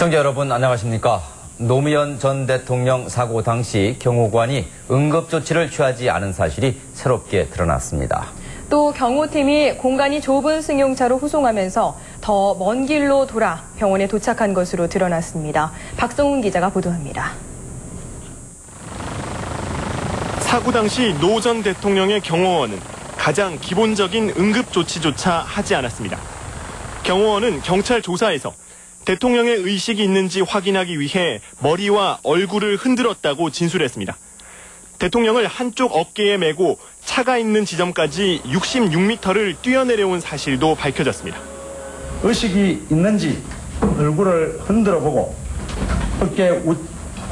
시청자 여러분 안녕하십니까? 노무현 전 대통령 사고 당시 경호관이 응급조치를 취하지 않은 사실이 새롭게 드러났습니다. 또 경호팀이 공간이 좁은 승용차로 후송하면서 더 먼 길로 돌아 병원에 도착한 것으로 드러났습니다. 박성훈 기자가 보도합니다. 사고 당시 노 전 대통령의 경호원은 가장 기본적인 응급조치조차 하지 않았습니다. 경호원은 경찰 조사에서 대통령의 의식이 있는지 확인하기 위해 머리와 얼굴을 흔들었다고 진술했습니다. 대통령을 한쪽 어깨에 메고 차가 있는 지점까지 66m를 뛰어내려온 사실도 밝혀졌습니다. 의식이 있는지 얼굴을 흔들어 보고 어깨 우,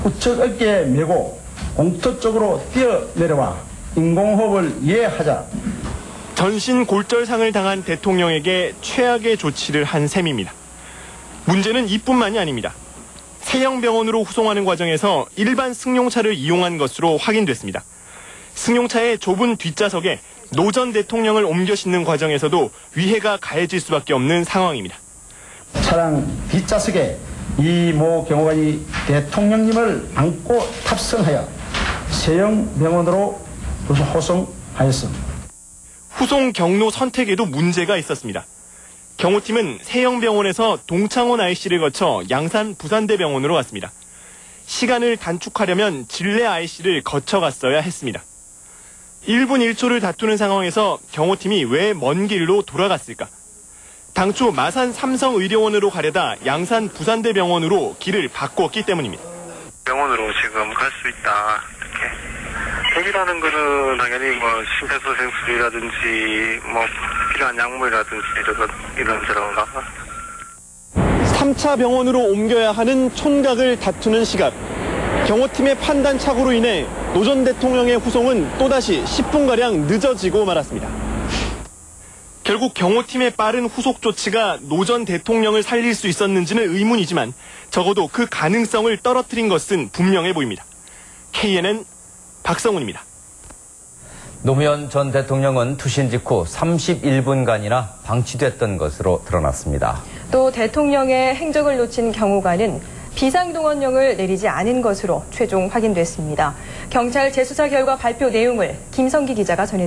우측 어깨에 메고 공터 쪽으로 뛰어내려와 인공호흡을 이해하자 전신 골절상을 당한 대통령에게 최악의 조치를 한 셈입니다. 문제는 이뿐만이 아닙니다. 세영병원으로 후송하는 과정에서 일반 승용차를 이용한 것으로 확인됐습니다. 승용차의 좁은 뒷좌석에 노 전 대통령을 옮겨 싣는 과정에서도 위해가 가해질 수밖에 없는 상황입니다. 차량 뒷좌석에 이 모 경호관이 대통령님을 안고 탑승하여 세영병원으로 호송하였습니다. 후송 경로 선택에도 문제가 있었습니다. 경호팀은 세영병원에서 동창원 IC를 거쳐 양산 부산대병원으로 왔습니다. 시간을 단축하려면 진례 IC를 거쳐갔어야 했습니다. 1분 1초를 다투는 상황에서 경호팀이 왜 먼 길로 돌아갔을까? 당초 마산 삼성의료원으로 가려다 양산 부산대병원으로 길을 바꿨기 때문입니다. 병원으로 지금 갈 수 있다. 이렇게. 핵이라는 거는 당연히 뭐 심폐소생술이라든지 뭐 필요한 약물이라든지 이런 이런저런 가 3차 병원으로 옮겨야 하는 촌각을 다투는 시각. 경호팀의 판단 착오로 인해 노 전 대통령의 후송은 또다시 10분가량 늦어지고 말았습니다. 결국 경호팀의 빠른 후속 조치가 노 전 대통령을 살릴 수 있었는지는 의문이지만 적어도 그 가능성을 떨어뜨린 것은 분명해 보입니다. KNN 박성훈입니다. 노무현 전 대통령은 투신 직후 31분간이나 방치됐던 것으로 드러났습니다. 또 대통령의 행적을 놓친 경호관은 비상동원령을 내리지 않은 것으로 최종 확인됐습니다. 경찰 재수사 결과 발표 내용을 김성기 기자가 전해드립니다.